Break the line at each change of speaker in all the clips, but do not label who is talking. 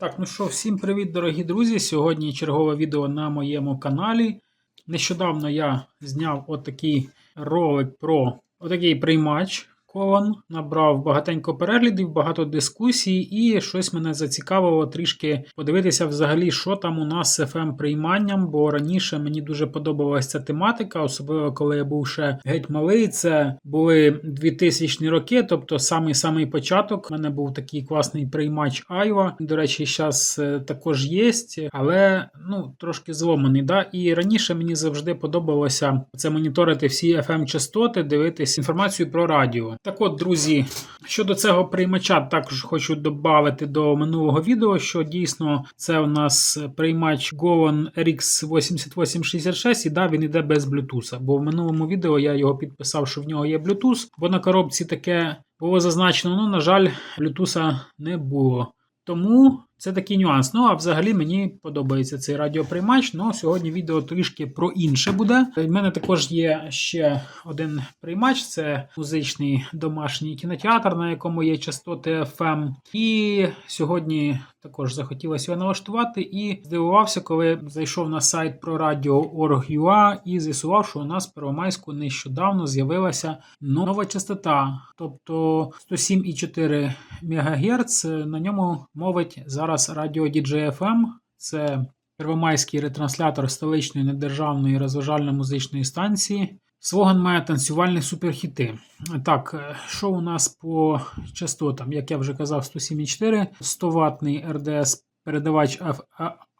Так, ну що, всім привіт, дорогі друзі! Сьогодні чергове відео на моєму каналі. Нещодавно я зняв отакий ролик про отакий приймач Кован. Набрав багатенько переглядів, багато дискусій, і щось мене зацікавило трішки подивитися взагалі, що там у нас з fm прийманням, бо раніше мені дуже подобалася ця тематика, особливо коли я був ще геть малий. Це були 2000 роки, тобто самий-самий початок. У мене був такий класний приймач Айва. До речі, зараз також є, але ну трошки зломаний. Да? І раніше мені завжди подобалося це моніторити всі fm частоти, дивитись інформацію про радіо. Так от, друзі, щодо цього приймача, також хочу додати до минулого відео, що дійсно це у нас приймач Gowan RX 8866, і да, він йде без Bluetooth. Бо в минулому відео я його підписав, що в нього є Bluetooth, бо на коробці таке було зазначено, ну, на жаль, Bluetooth не було. Тому це такий нюанс. Ну, а взагалі мені подобається цей радіоприймач. Ну, сьогодні відео трішки про інше буде. У мене також є ще один приймач це музичний домашній кінотеатр, на якому є частоти FM. І сьогодні також захотілося його налаштувати. І здивувався, коли зайшов на сайт про радіо.org.ua і з'ясував, що у нас в Первомайську нещодавно з'явилася нова частота, тобто 107,4 МГц. На ньому мовить зараз радіо DJFM. Це первомайський ретранслятор столичної недержавної розважально-музичної станції. Слоган має танцювальні суперхіти. Так, що у нас по частотам? Як я вже казав, 107,4, 100 ватний РДС передавач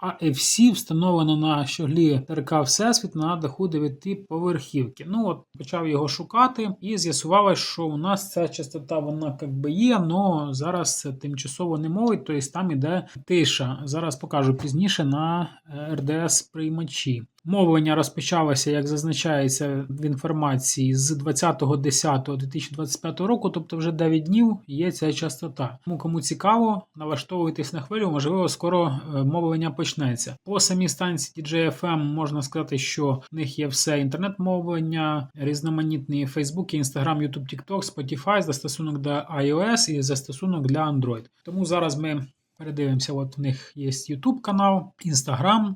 AFC встановлено на щоглі ТРК Всесвіт на даху 9-поверхівки. Ну от почав його шукати і з'ясувалося, що у нас ця частота вона як би є, але зараз тимчасово не мовить, тобто там іде тиша. Зараз покажу пізніше на РДС приймачі. Мовлення розпочалося, як зазначається в інформації, з 20.10.2025 року, тобто вже 9 днів є ця частота. Тому кому цікаво, налаштовуйтесь на хвилю, можливо, скоро мовлення почнеться. По самій станції DJFM можна сказати, що в них є все інтернет-мовлення, різноманітні Facebook, Instagram, YouTube, TikTok, Spotify, застосунок для iOS і застосунок для Android. Тому зараз ми передивимося, от в них є YouTube канал, Instagram.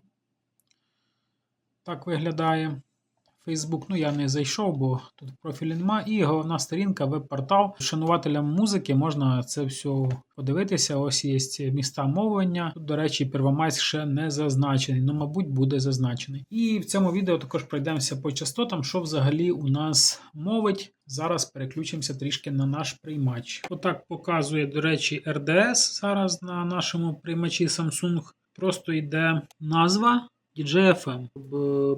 Так виглядає Facebook. Ну, я не зайшов, бо тут профілі нема. І головна сторінка, веб-портал. Шанувателям музики можна це все подивитися. Ось є міста мовлення. Тут, до речі, Первомайськ ще не зазначений, ну, мабуть, буде зазначений. І в цьому відео також пройдемося по частотам, що взагалі у нас мовить. Зараз переключимося трішки на наш приймач. Отак показує, до речі, RDS зараз на нашому приймачі Samsung. Просто йде назва. DJFM.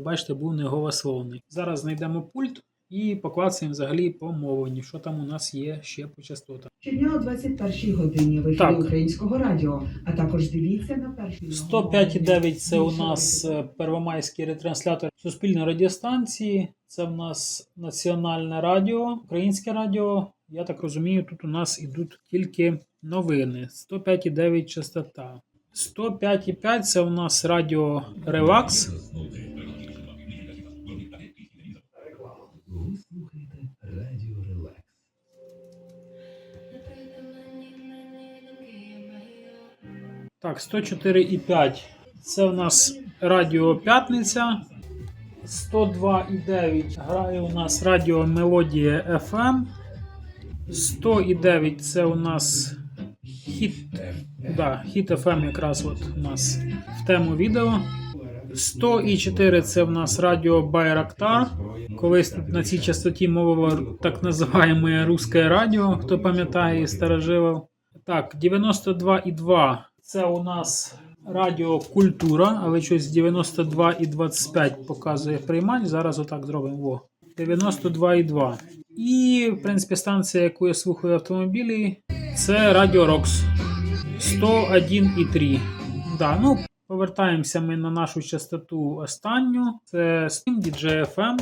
Бачите, був не голословний. Зараз знайдемо пульт і поклацаємо взагалі по мовленню, що там у нас є ще по частотах.
Щодня о 21 годині в ефірі
Так.
українського радіо, а також дивіться на першій
105,9 це у нас е, первомайський ретранслятор суспільної радіостанції. Це в нас національне радіо, українське радіо. Я так розумію, тут у нас ідуть тільки новини. 105,9 частота. 105,5 це у нас радіо Релакс.
Ви слухаєте Радіо Релакс.
Так, 104,5. Це у нас Радіо П'ятниця. 102,9 грає у нас Радіо Мелодія FM. 100,9 це у нас хіт. Да, хіт FM якраз от у нас в тему відео. 100,4 це у нас Радіо Байрактар. Колись на цій частоті мовило так називаємо Руське радіо, хто пам'ятає і старожилов. Так, 92,2 це у нас Радіо Культура, але щось 92,25 показує приймач. Зараз отак зробимо. Во. 92,2. І, в принципі, станція, яку я слухаю автомобілі, це Радіо Рокс 101,3. Да, ну, повертаємося ми на нашу частоту останню. Це Steam DJFM,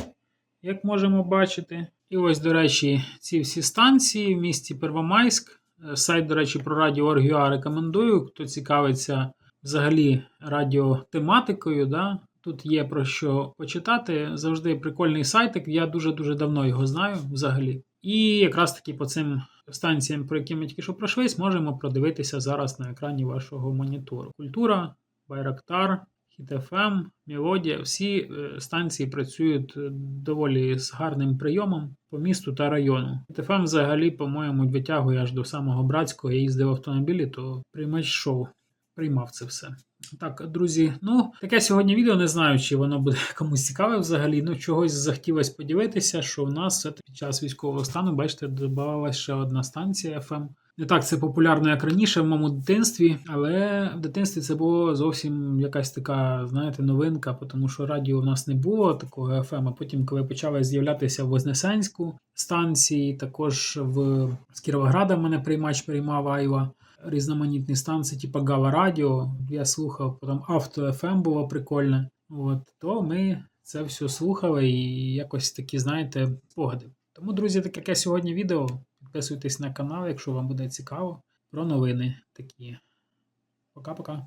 як можемо бачити. І ось, до речі, ці всі станції в місті Первомайськ. Е, Сайт, до речі, про радіо.org.ua рекомендую. Хто цікавиться взагалі радіотематикою, да? тут є про що почитати. Завжди прикольний сайтик. Я дуже-дуже давно його знаю взагалі. І якраз таки по цим станціям, про які ми тільки що пройшлись, можемо продивитися зараз на екрані вашого монітору. Культура, Байрактар, Хіт-ФМ, Мелодія. Всі е, станції працюють е, доволі з гарним прийомом по місту та району. Хіт-ФМ взагалі, по-моєму, витягує аж до самого братського. Я їздив автомобілі, то приймач шоу. Приймав це все. Так, друзі, ну таке сьогодні відео. Не знаю, чи воно буде комусь цікаве взагалі. Ну, чогось захотілося поділитися, що в нас все під час військового стану, бачите, додавалася ще одна станція FM. Не так це популярно, як раніше в моєму дитинстві, але в дитинстві це було зовсім якась така, знаєте, новинка, тому що радіо в нас не було такого FM, а потім, коли почали з'являтися в Вознесенську станції, також в з Кіровограда мене приймач приймав Айва різноманітні станції, типу Гава Радіо. Я слухав, потім Авто FM було прикольне. От, то ми це все слухали і якось такі, знаєте, погади. Тому, друзі, таке сьогодні відео. Підписуйтесь на канал, якщо вам буде цікаво. Про новини такі. Пока-пока.